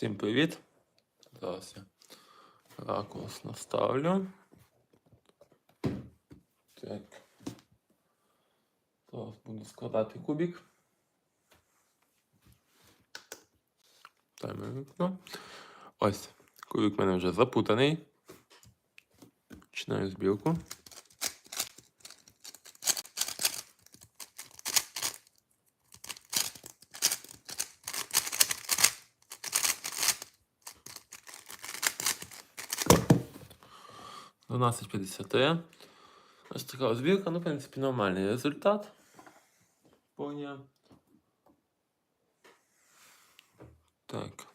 Всім привіт. Зараз я ракурс наставлю. Так. Зараз буду складати кубик. Таймер вікно. Ось, кубик в мене вже запутаний. Починаю збірку. Дванадцять п'ятдесят три. Ось така збірка, ну, в принципі, нормальний результат. Поняв. Так.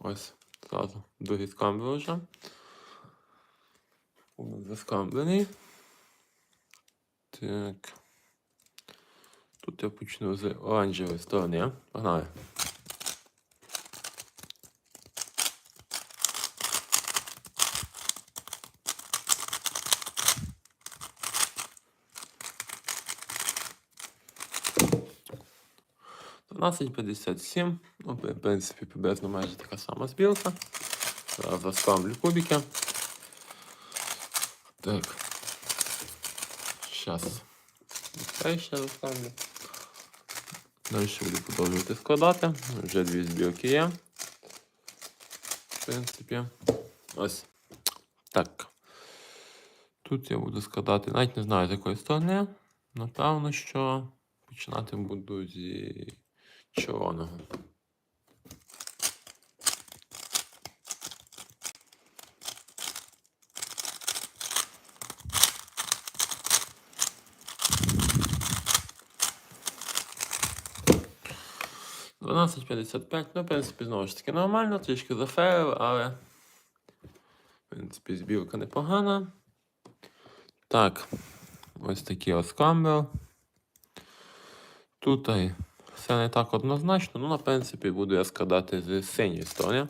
Ось зразу другий скамбер вже. Заскамблений. Так. Тут я почну з оранжевої сторони. Погнали. Дванадцять п'ятдесят сім. Ну, в принципі, приблизно майже така сама збірка. Зараз заскамлю кубики. Так. Зараз. Це ще заскамлю. Далі буду продовжувати складати. Вже дві збірки є. В принципі. Ось. Так. Тут я буду складати, навіть не знаю з якої сторони. Напевно, що починати буду зі червоного. Дванадцять п'ятдесят п'ять. Ну, в принципі, знову ж таки нормально, трішки заферив, але. В принципі, збірка непогана. Так, ось такий ось камбел. Тут все не так однозначно, ну, на принципі, буду я складати з синьої сторони.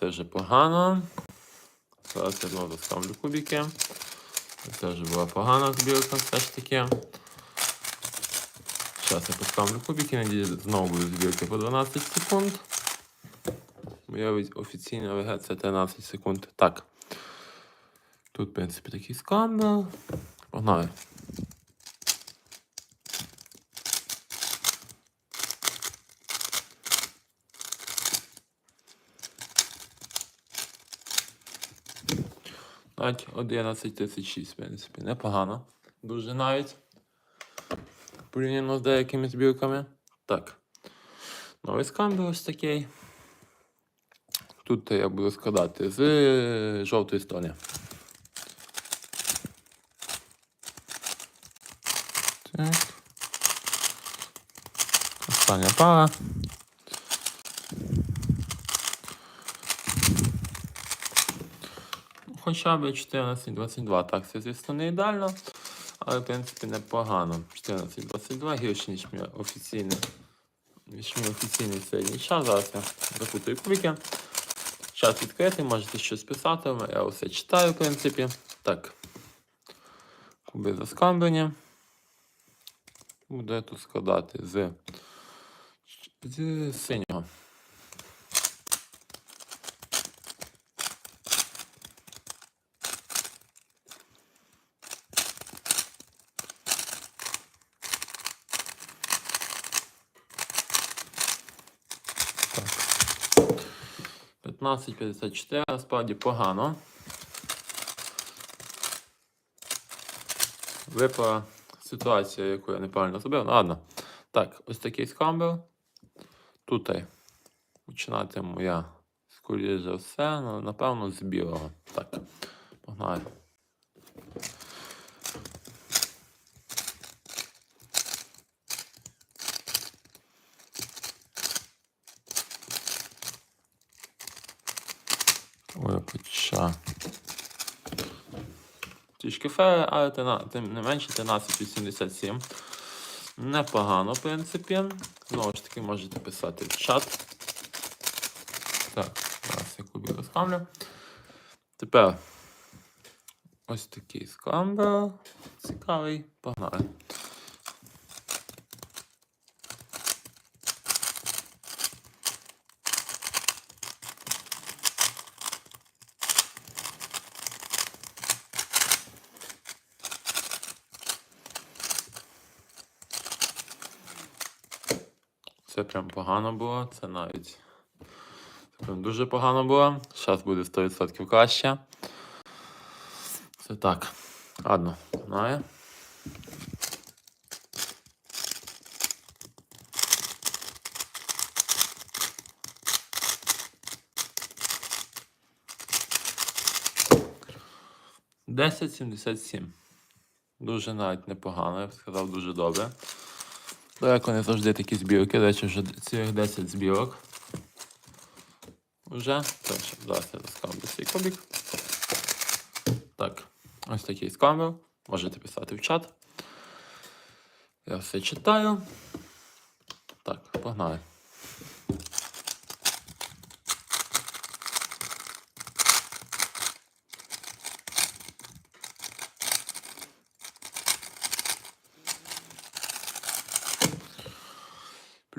Це вже погано. Зараз я знову ставлю кубики. Це вже була погана збірка все ж таки. Зараз я поставлю кубики, надіюсь, знову будуть збірки по 12 секунд. Моя офіційна ВГ це 13 секунд. Так. Тут, в принципі, такий скандал. Погнали. Навіть 11.36, в принципі, непогано. Дуже навіть. Порівняно з деякими збірками. Так. Новий скамбер ось такий. Тут я буду складати з е, жовтої сторони. Так. Остання пара. Хоча б 14-22. Так, це, звісно, не ідеально, але в принципі непогано. 14-22 гірше, ніж мій офіційний. Ніж мій офіційний середній час. Зараз я запутаю кубики. Час відкритий, можете щось писати, я все читаю, в принципі. Так. Куби заскамблені. Буду я тут складати з, з синього. 15.54, насправді погано. Випала ситуація, яку я неправильно зробив. Ну, ладно. Так, ось такий скамбер. Тут починатиму я, скоріше за все, ну, напевно, з білого. Так, погнали. Поча. Трішки фери, але тина- тим не менше 1387. Непогано, в принципі. Знову ж таки, можете писати в чат. Так, зараз я кубик розкамлю. Тепер ось такий скамбер. Цікавий. Погнали. Це прям погано було, це навіть це прям дуже погано було. Зараз буде 100% краще. Це так. Ладно, знає. Десять сімдесят сім. Дуже навіть непогано, я б сказав, дуже добре. Далеко вони завжди такі збірки, речі, вже цілих 10 збірок. Уже. Так, зараз я розкамлю цей кубик. Так, ось такий скамер. Можете писати в чат. Я все читаю. Так, погнали.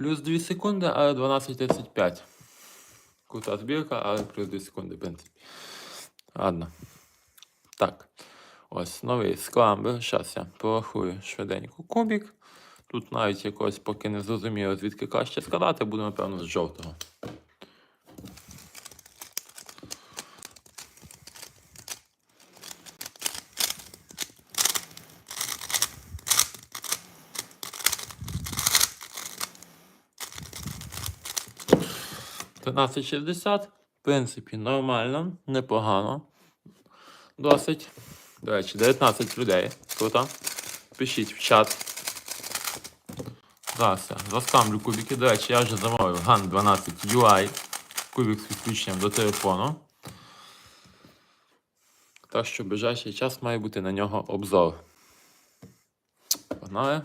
Плюс 2 секунди, але 12.35. Крута збірка, але плюс 2 секунди, в принципі. Ладно. Так. Ось новий скламбер. Зараз я порахую швиденько кубік. Тут навіть якось поки не зрозуміло, звідки краще складати, буду, напевно, з жовтого. Тринадцять шістдесят. В принципі, нормально, непогано. Досить. До речі, 19 людей. Круто. Пишіть в чат. Зараз я заскамлю кубики. До речі, я вже замовив GAN 12 UI. Кубик з підключенням до телефону. Так що в ближайший час має бути на нього обзор. Погнали.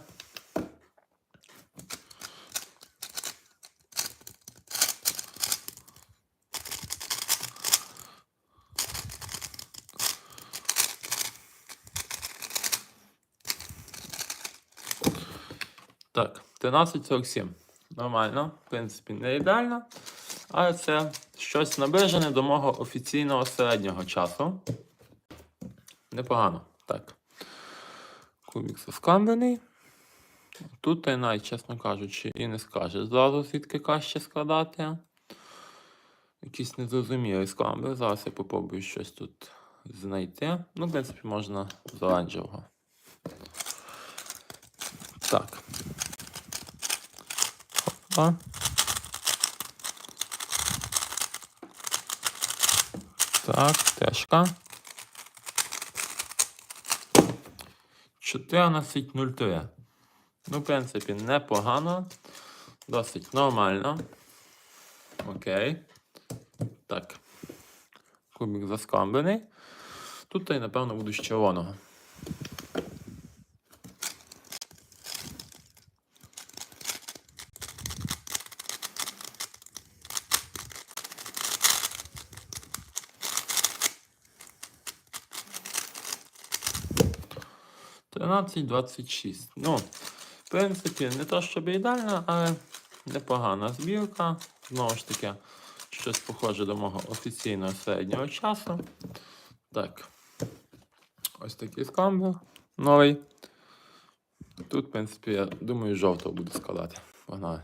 Так, 13.47. Нормально, в принципі, не ідеально. Але це щось наближене до мого офіційного середнього часу. Непогано. Так. Кубік заскамбений. Тут ти навіть, чесно кажучи, і не скаже зразу, звідки краще складати. Якийсь незрозумілий скамбер. Зараз я попробую щось тут знайти. Ну, в принципі, можна з оранжевого. Так. Опа. Так, тежка. 14.03. Ну, в принципі, непогано. Досить нормально. Окей. Так. Кубик заскамбений. Тут я, напевно, буду з червоного. Тринадцять двадцять шість. Ну, в принципі, не то щоб ідеально, але непогана збірка. Знову ж таки, щось похоже до мого офіційного середнього часу. Так. Ось такий скамбер новий. Тут, в принципі, я думаю, жовтого буду складати. Погнали.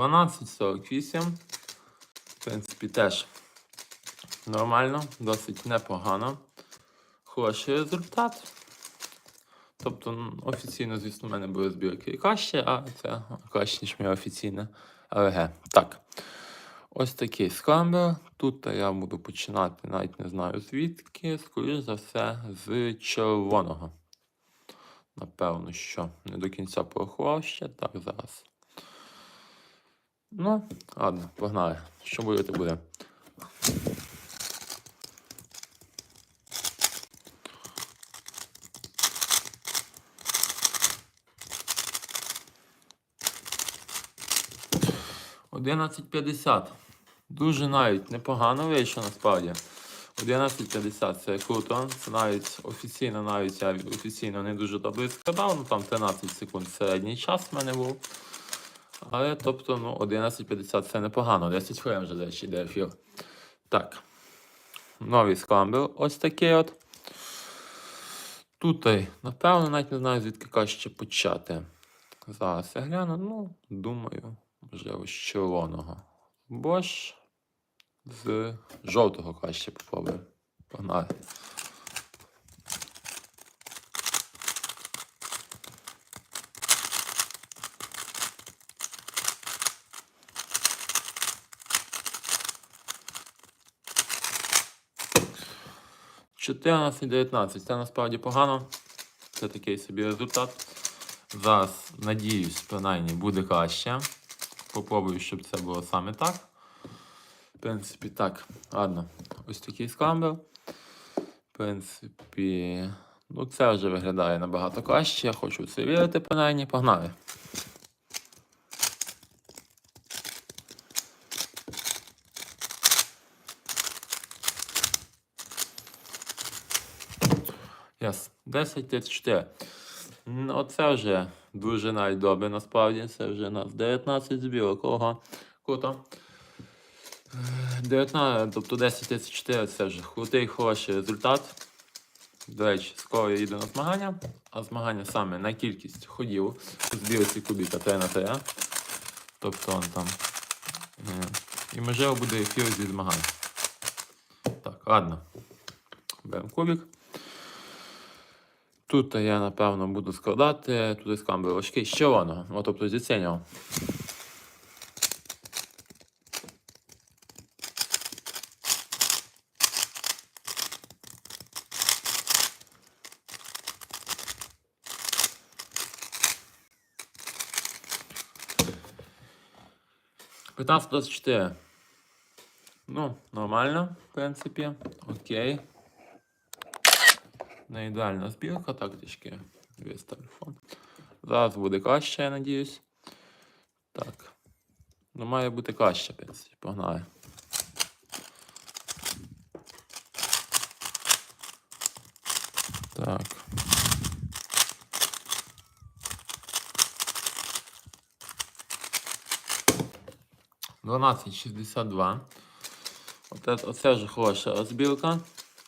Дванадцять сорок вісім. В принципі, теж нормально, досить непогано. Хороший результат. Тобто, офіційно, звісно, в мене були збірки краще, а це краще, ніж моє офіційне АВГ. Так. Ось такий скамбер. Тут я буду починати, навіть не знаю звідки. Скоріше за все, з червоного. Напевно, що не до кінця порахував ще. Так, зараз. Ну, ладно, погнали. Що буде, то буде. Одинадцять п'ятдесят. Дуже навіть непогано вийшло насправді. 11.50 це круто. Це навіть офіційно, навіть я офіційно не дуже добре складав, ну там 13 секунд середній час в мене був. Але тобто, ну, 11.50 це непогано. 10 хвилин вже десь йде ефір. Так. Новий скамбер ось такий от. Тут, напевно, навіть не знаю, звідки краще почати. Зараз я гляну, ну, думаю, можливо, з червоного. Бо ж з жовтого краще попробуємо. Погнали. Чотирнадцять, 19. Це насправді погано. Це такий собі результат. Зараз, надіюсь, принаймні буде краще. Попробую, щоб це було саме так. В принципі, так, ладно. Ось такий скамбер. В принципі, ну це вже виглядає набагато краще. Я хочу це вірити, принаймні. Погнали. 10-34. Ну, Оце вже дуже навіть добре, насправді. Це вже у нас 19 збірок. Ого, круто. 19, тобто 10-34 це вже крутий, хороший результат. До речі, скоро їду на змагання, а змагання саме на кількість ходів у збірці кубіка 3 на 3. Тобто он там. е, І можливо буде ефір зі змагань. Так, ладно. Беремо кубик. Тут я, напевно, буду складати туди скамби очки з червоного, тобто зі синього. П'ятнадцять двадцять чотири. Ну, нормально, в принципі. Окей. Не ідеальна збірка, так трішки весь телефон. Зараз буде краще, я надіюсь. Так. Ну, має бути краще, в принципі. Погнали. Так. Дванадцять шістдесят два. Оце, вже хороша розбірка.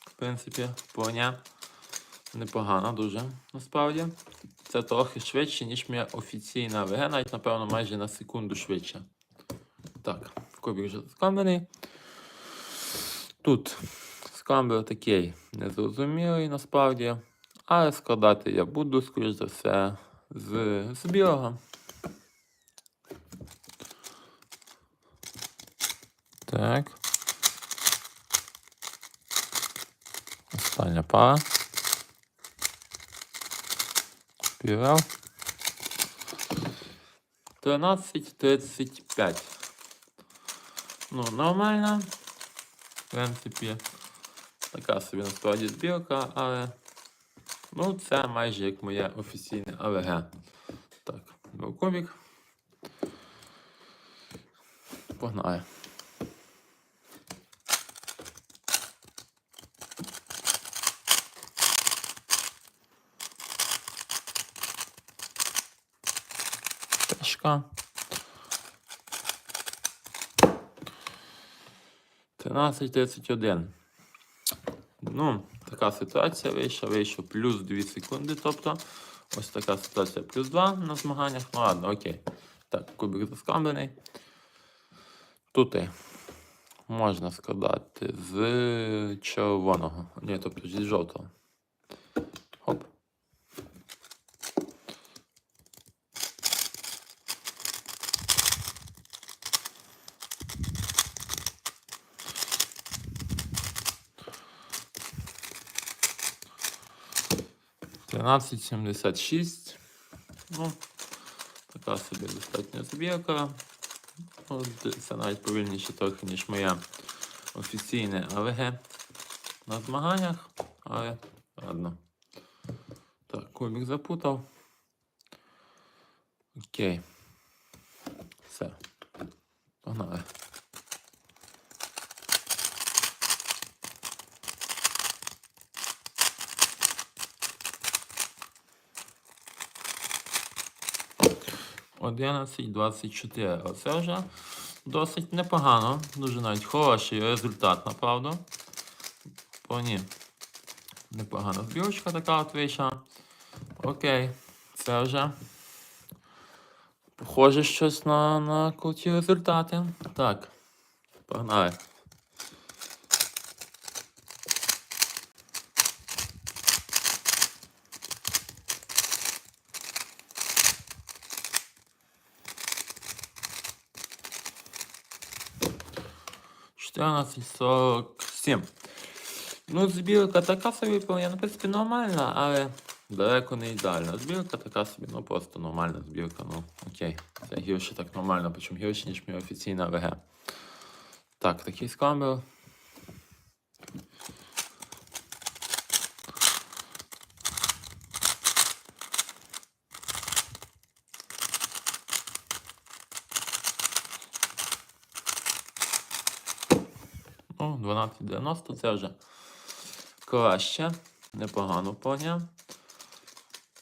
В принципі, поня. Непогано дуже, насправді. Це трохи швидше, ніж моя офіційна ВГ, навіть, напевно, майже на секунду швидше. Так, в кубі вже скамбений. Тут скамбер такий незрозумілий насправді. Але складати я буду, скоріш за все, з, з білого. Так. Остання пара. Півел. 13.35. Ну, нормально. В принципі, така собі насправді збірка, але ну, це майже як моє офіційне АВГ. Так, кубик. Погнали. Тяжка. 13.31. Ну, така ситуація вийшла, вийшов плюс 2 секунди. Тобто, ось така ситуація плюс 2 на змаганнях. Ну ладно, окей. Так, кубик заскамблений. Тут можна складати з червоного. Ні, тобто зі жовтого. 1376. Ну, така собі достатньо зуб'яка. Ну, це навіть повільніше трохи, ніж моя офіційне АВГ на змаганнях. Але ладно. Так, кубик запутав. Окей. 11-24. Оце вже досить непогано, дуже навіть хороший результат, направду. Повні. Непогана збірочка така от вийшла. Окей, це вже похоже щось на, на круті результати. Так, погнали. Чотирнадцять сорок сім. Ну, збірка така собі, повинна, в принципі, нормальна, але далеко не ідеальна. Збірка така собі, ну просто нормальна збірка. Ну, окей. Це гірше так нормально, причому гірше, ніж мій офіційна ВГ. Так, такий скамбер. Ну, 12,90 це вже краще. Непогано поняв.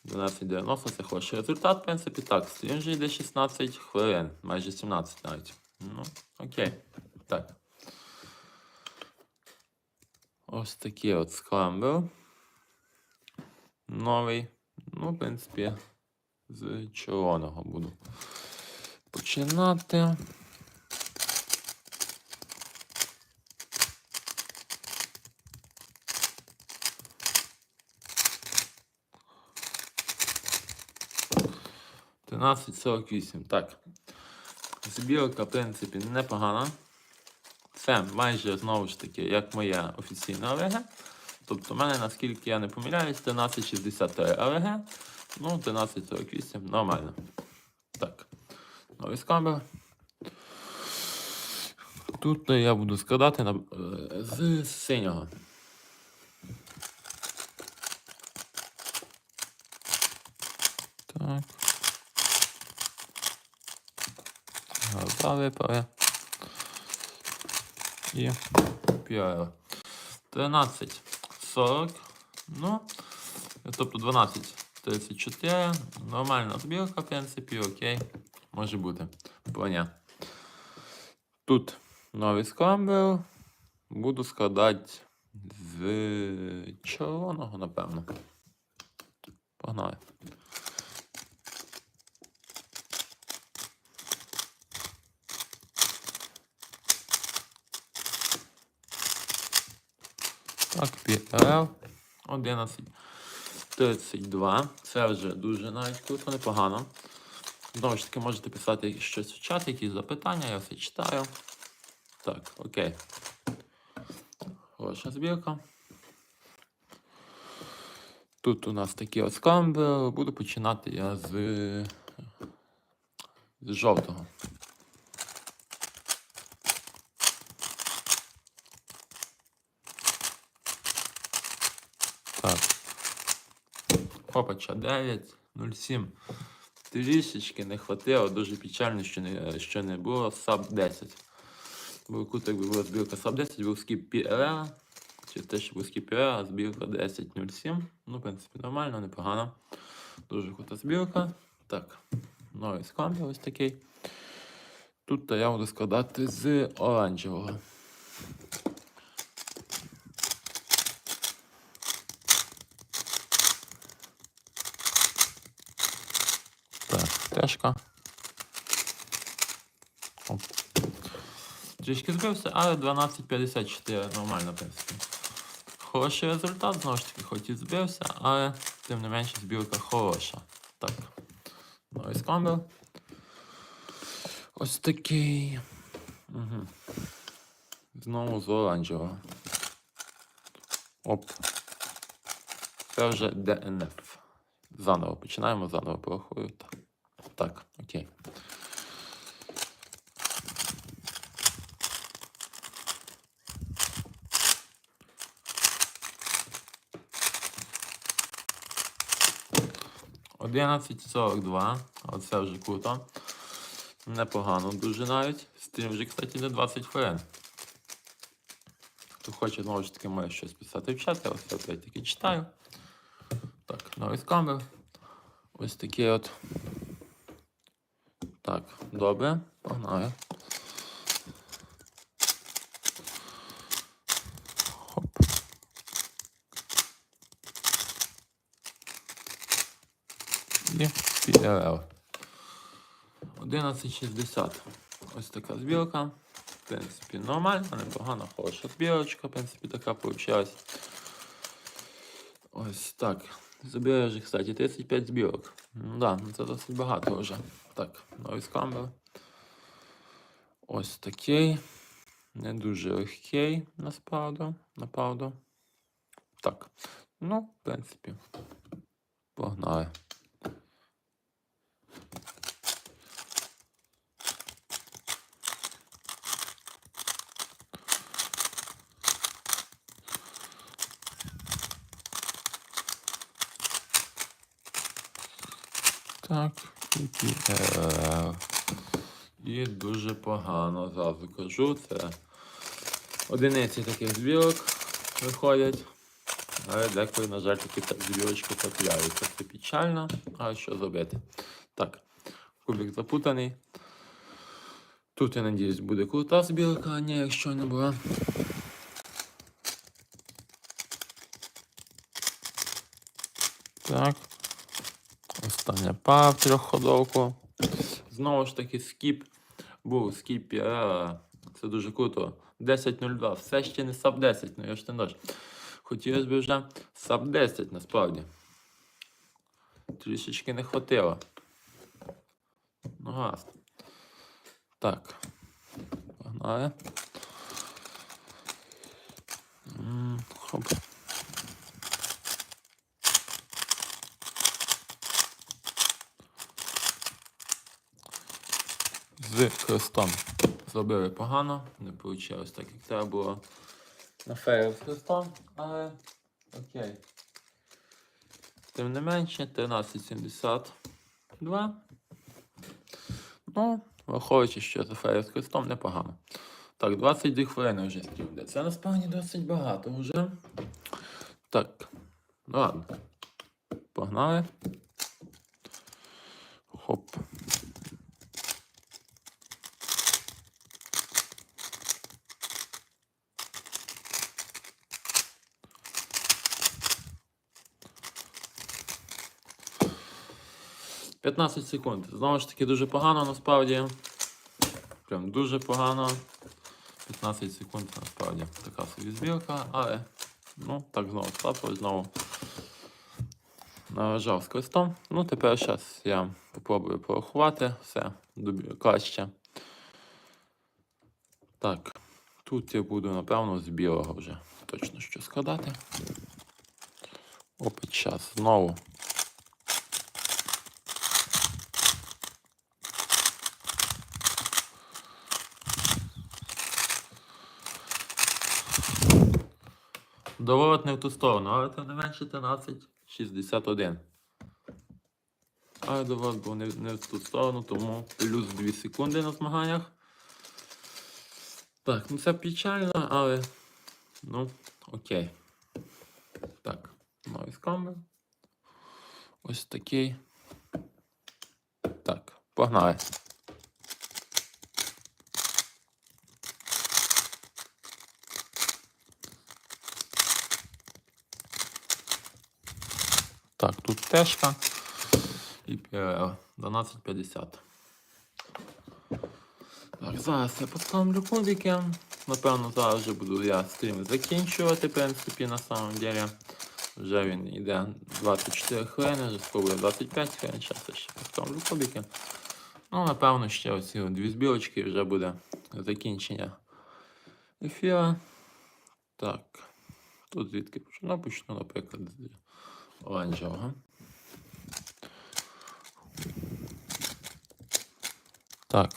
12,90 це хороший результат, в принципі. Так, стрім вже йде 16 хвилин, майже 17 навіть. Ну, окей. Так. Ось такий от скрамбл. Новий. Ну, в принципі, з червоного буду починати. Тринадцять сорок вісім. Так. Збірка, в принципі, непогана. Це майже знову ж таки, як моя офіційна АВГ. Тобто, в мене, наскільки я не помиляюсь, 1363 АВГ. Ну, 1348 нормально. Так. Новий скамбер. Тут я буду складати на, е, з синього. Так. Випали. І піара. 13, 40. Ну, тобто 12, 34. Нормальна збірка, в принципі, окей. Може бути. Поня. Тут новий скрамбл. Буду складати з червоного, напевно. Погнали. Так, PL 11. 32. Це вже дуже навіть круто, непогано. Знову ж таки, можете писати щось в чат, якісь запитання, я все читаю. Так, окей. Хороша збірка. Тут у нас такі от скамби. Буду починати я з, з жовтого. Так. Опача 9, 07. Трішечки не хватило, дуже печально, що не, що не було саб 10. Бо тут якби була збірка саб 10, був скіп PRA. Чи те, що був скіп PRA, а збірка 10.07. Ну, в принципі, нормально, непогано. Дуже крута збірка. Так, новий скамбер ось такий. Тут я буду складати з оранжевого. Так, тежка. Оп. Трішки збився, але 12.54 нормально, в принципі. Хороший результат, знову ж таки, хоч і збився, але тим не менше збірка хороша. Так. Новий скамбер. Ось такий. Угу. Знову з оранжевого. Оп. Це вже ДНФ. Заново починаємо, заново порахую так окей. 11.42, оце вже круто. Непогано дуже навіть. Стрім вже, кстати, не 20 хвилин. Хто хоче, знову ж таки, може щось писати в чат, я ось опять таки читаю. Так, новий камер. Ось такий от. Так, добре, погнали. Хоп. І PRL. 11.60. Ось така збірка. В принципі, нормальна, непогана, хороша збірочка, в принципі, така вийшла. Ось так. Забираю вже, кстати, 35 збірок. Ну да, ну це досить багато вже. Так, новий скамбер. Ось такий. Не дуже легкий, насправді. Направду. Так. Ну, в принципі. Погнали. Так, і PRL. І дуже погано зразу кажу. Це одиниці таких збірок виходять. Але деколи, на жаль, такі та- збірочки потрапляються. Це печально, а що зробити? Так, кубик запутаний. Тут, я надіюсь, буде крута збірка, а ні, якщо не була. Так. Остання пара в трьохходовку. Знову ж таки, скіп був скіп PRL. Це дуже круто. 10.02. Все ще не саб 10, ну я ж не дощ. Хотілося б вже саб 10 насправді. Трішечки не хватило. Ну гаразд. Так. Погнали. Хоп. З хрестом. Зробили погано, не вийшло так, як треба було на фейл з хрестом, але окей. Тим не менше, 1372. Ну, враховуючи, що за фейл з хрестом непогано. Так, 22 хвилини вже стрім йде. Це насправді досить багато вже. Так, ну ладно. Погнали. Хоп. — 15 секунд. Знову ж таки, дуже погано насправді. Прям дуже погано. 15 секунд насправді така собі збірка, але ну, так знову трапилось, знову наражав з крестом. Ну, тепер зараз я попробую порахувати все краще. Так, тут я буду, напевно, з білого вже точно що складати. Опит час знову. Доворот не в ту сторону, але це не менше 13,61. Але доворот був не, не в ту сторону, тому плюс 2 секунди на змаганнях. Так, ну це печально, але ну, окей. Так, новий скамер. Ось такий. Так, погнали. Так, тут тежка і PRL 12.50. Так, зараз я поставлю кубики. Напевно, зараз вже буду я стрім закінчувати, в принципі, на самом деле. Вже він йде 24 хвилини, вже скоро 25 хвилин, зараз я ще поставлю кубики. Ну, напевно, ще оці дві збілочки вже буде закінчення ефіра. Так. Тут звідки почну? Почну, наприклад, оранжевого. Так.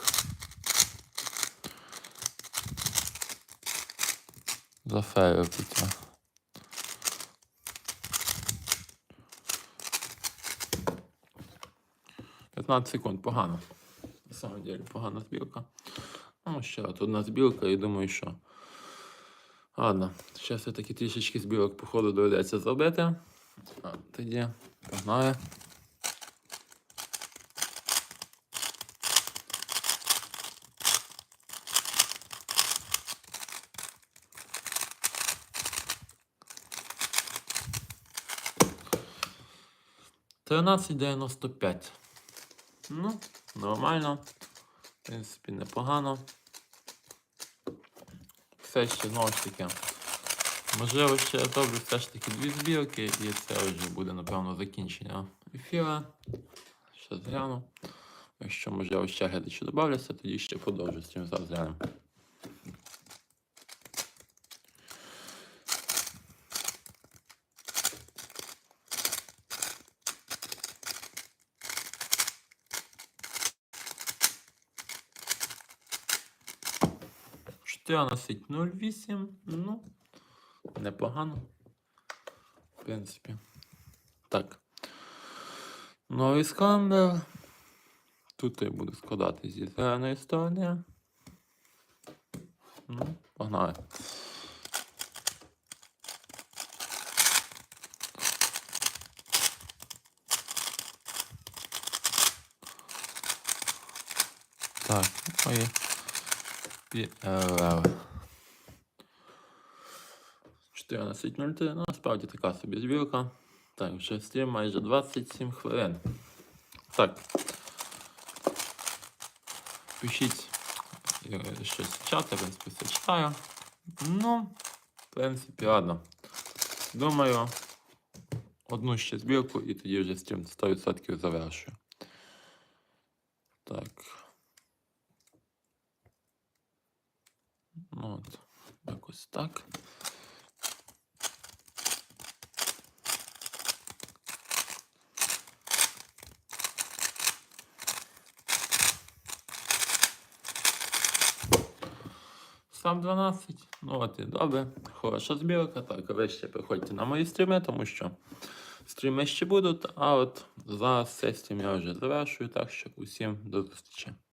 Заферив тут. я. 15 секунд, погано. На самом деле, погана збілка. Ну, ще одна збілка, і думаю, що. Ладно, зараз все-таки трішечки збілок, походу, доведеться зробити. А, тоді погнали. Тринадцять дев'яносто п'ять. Ну, нормально. В принципі, непогано. Все ще знову ж таки. Можливо, ще я зроблю все ж таки дві збірки, і це вже буде, напевно, закінчення ефіра. Ще згляну. Якщо, можливо, ще глядачі додавляться, тоді ще продовжу з цим зараз глянемо. Чотирнадцять нуль вісім. Ну, непогано. В принципі. Так. Новий скандер. Тут я буду складати зі зеленої сторони. Ну, погнали. Так, ой. Пі- е, 14.03, ну насправді така собі збірка. Так, вже стрім майже 27 хвилин. Так. Пишіть е, щось в чат, я в принципі все читаю. Ну, в принципі, ладно. Думаю, одну ще збірку і тоді вже стрім 100% завершую. Так. Ну, от, якось так. Сам 12. Ну от і добре. Хороша збірка. Так, ви ще приходьте на мої стріми, тому що стріми ще будуть. А от зараз сесію я вже завершую. Так що усім до зустрічі.